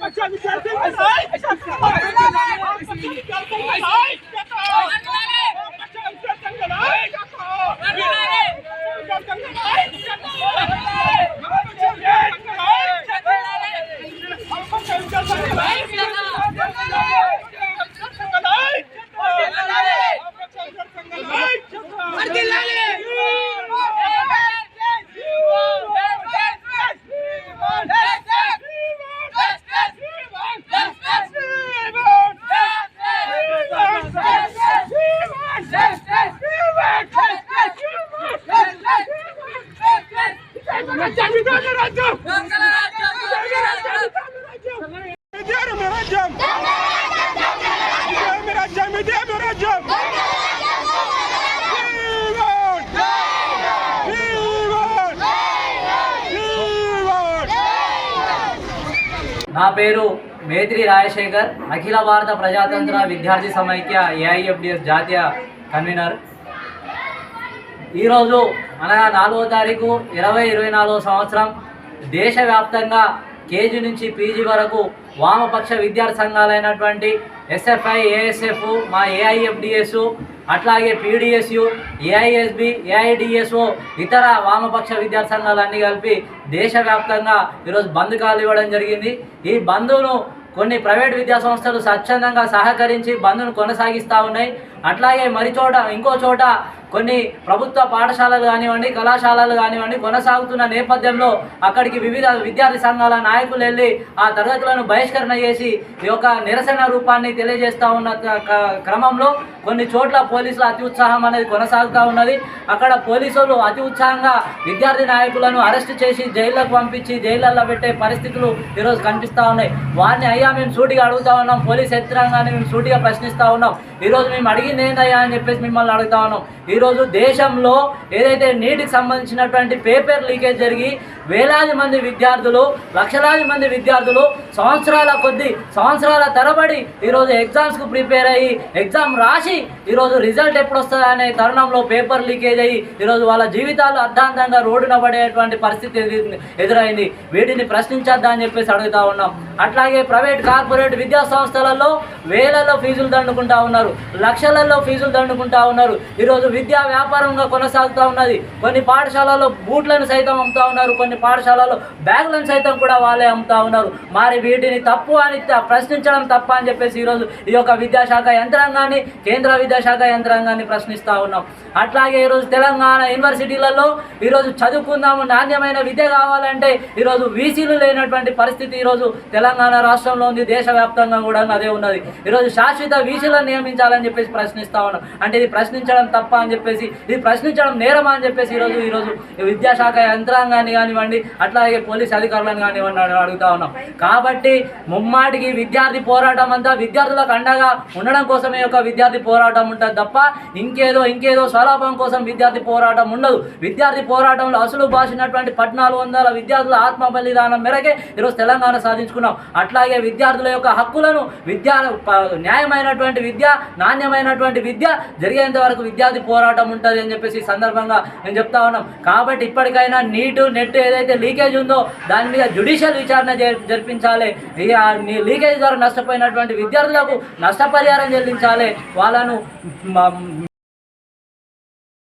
ਬੱਚਾ ਵੀ ਚੱਲ ਚੱਲ నా పేరు మేత్రి రాజశేఖర్ అఖిల భారత ప్రజాతంత్ర విద్యార్థి సమైక్య ఏఐఎఫ్డిఎస్ జాతీయ కన్వీనర్ ఈరోజు అనగా నాలుగో తారీఖు ఇరవై ఇరవై నాలుగో సంవత్సరం దేశవ్యాప్తంగా కేజీ నుంచి పీజీ వరకు వామపక్ష విద్యార్థి సంఘాలైనటువంటి ఎస్ఎఫ్ఐ ఏఎస్ఎఫ్ మా ఏఐఎఫ్డిఎస్ అట్లాగే పీడిఎస్యు ఏఐఎస్బి ఏఐడిఎస్ఓ ఇతర వామపక్ష విద్యార్థి సంఘాలన్నీ కలిపి దేశవ్యాప్తంగా ఈరోజు బంద్ కాలు ఇవ్వడం జరిగింది. ఈ బంద్ను కొన్ని ప్రైవేట్ విద్యా సంస్థలు స్వచ్ఛందంగా సహకరించి బంద్ను కొనసాగిస్తూ ఉన్నాయి. అట్లాగే మరి చోట ఇంకో చోట కొన్ని ప్రభుత్వ పాఠశాలలు కానివ్వండి కళాశాలలు కానివ్వండి కొనసాగుతున్న నేపథ్యంలో అక్కడికి వివిధ విద్యార్థి సంఘాల నాయకులు వెళ్ళి ఆ తరగతులను బహిష్కరణ చేసి ఈ యొక్క నిరసన రూపాన్ని తెలియజేస్తూ ఉన్న క- క్రమంలో కొన్ని చోట్ల పోలీసుల అతి ఉత్సాహం అనేది కొనసాగుతూ ఉన్నది. అక్కడ పోలీసులు అతి ఉత్సాహంగా విద్యార్థి నాయకులను అరెస్ట్ చేసి జైళ్ళకు పంపించి జైళ్ళల్లో పెట్టే పరిస్థితులు ఈరోజు కనిపిస్తూ ఉన్నాయి. వారిని అయ్యా మేము సూటిగా అడుగుతా ఉన్నాం పోలీస్ యంత్రాంగాన్ని మేము సూటిగా ప్రశ్నిస్తూ ఉన్నాం. ఈరోజు మేము అడిగింది ఏంటయ్యా అని చెప్పేసి మిమ్మల్ని అడుగుతా ఉన్నాం. ఈరోజు దేశంలో ఏదైతే నీటికి సంబంధించినటువంటి పేపర్ లీకేజ్ జరిగి వేలాది మంది విద్యార్థులు లక్షలాది మంది విద్యార్థులు సంవత్సరాల కొద్ది సంవత్సరాల తరబడి ఈరోజు ఎగ్జామ్స్కు ప్రిపేర్ అయ్యి ఎగ్జామ్ రాసి ఈరోజు రిజల్ట్ ఎప్పుడు వస్తుందనే అనే తరుణంలో పేపర్ లీకేజ్ అయ్యి ఈరోజు వాళ్ళ జీవితాలు అర్ధాంతంగా రోడ్డున పడేటువంటి పరిస్థితి ఎదురైంది. వీటిని ప్రశ్నించద్దా అని చెప్పేసి అడుగుతా ఉన్నాం. అట్లాగే ప్రైవేట్ కార్పొరేట్ విద్యా సంస్థలలో వేలలో ఫీజులు దండుకుంటా ఉన్నారు. లక్షలలో ఫీజులు దండుకుంటా ఉన్నారు. ఈరోజు విద్యా వ్యాపారంగా కొనసాగుతూ ఉన్నది. కొన్ని పాఠశాలలో బూట్లను సైతం అమ్ముతా ఉన్నారు. కొన్ని పాఠశాలలో బ్యాగులను సైతం కూడా వాళ్ళే అమ్ముతా ఉన్నారు. మరి వీటిని తప్పు అని ప్రశ్నించడం తప్ప అని చెప్పేసి ఈరోజు ఈ యొక్క విద్యాశాఖ యంత్రాంగాన్ని కేంద్ర విద్యాశాఖ యంత్రాంగాన్ని ప్రశ్నిస్తూ ఉన్నాం. అట్లాగే ఈరోజు తెలంగాణ యూనివర్సిటీలలో ఈరోజు చదువుకుందాము నాణ్యమైన విద్య కావాలంటే ఈరోజు వీసీలు లేనటువంటి పరిస్థితి ఈరోజు తెలంగాణ రాష్ట్రంలో ఉంది దేశవ్యాప్తంగా కూడా అదే ఉన్నది. ఈరోజు శాశ్వత వీసీలను నియమించాలని చెప్పేసి ప్రశ్నిస్తా ఉన్నాం. అంటే ఇది ప్రశ్నించడం తప్ప అని చెప్పేసి ఇది ప్రశ్నించడం నేరమా అని చెప్పేసి ఈరోజు ఈరోజు విద్యాశాఖ యంత్రాంగాన్ని కానివ్వండి అట్లాగే పోలీస్ అధికారులను కానివ్వండి అడుగుతా ఉన్నాం. కాబట్టి ముమ్మాటికి విద్యార్థి పోరాటం అంతా విద్యార్థులకు అండగా ఉండడం కోసమే యొక్క విద్యార్థి పోరాటం ఉంటుంది తప్ప ఇంకేదో ఇంకేదో స్వలాభం కోసం విద్యార్థి పోరాటం ఉండదు. విద్యార్థి పోరాటంలో అసలు బాసినటువంటి పద్నాలుగు వందల విద్యార్థుల ఆత్మ బలిదానం మేరకే ఈరోజు తెలంగాణ సాధించుకున్నాం. అట్లాగే విద్యార్థుల యొక్క హక్కులను విద్యా ప- న్యాయమైనటువంటి విద్య నాణ్యమైనటువంటి విద్య జరిగేంత వరకు విద్యార్థి పోరాటం ఉంటుంది అని చెప్పేసి సందర్భంగా నేను చెప్తా ఉన్నాం. కాబట్టి ఇప్పటికైనా నీటు నెట్ ఏదైతే లీకేజ్ ఉందో దాని మీద జుడిషియల్ విచారణ జరిపించాలి. ఈ లీకేజ్ ద్వారా నష్టపోయినటువంటి విద్యార్థులకు నష్టపరిహారం చెల్లించాలి. వాళ్ళను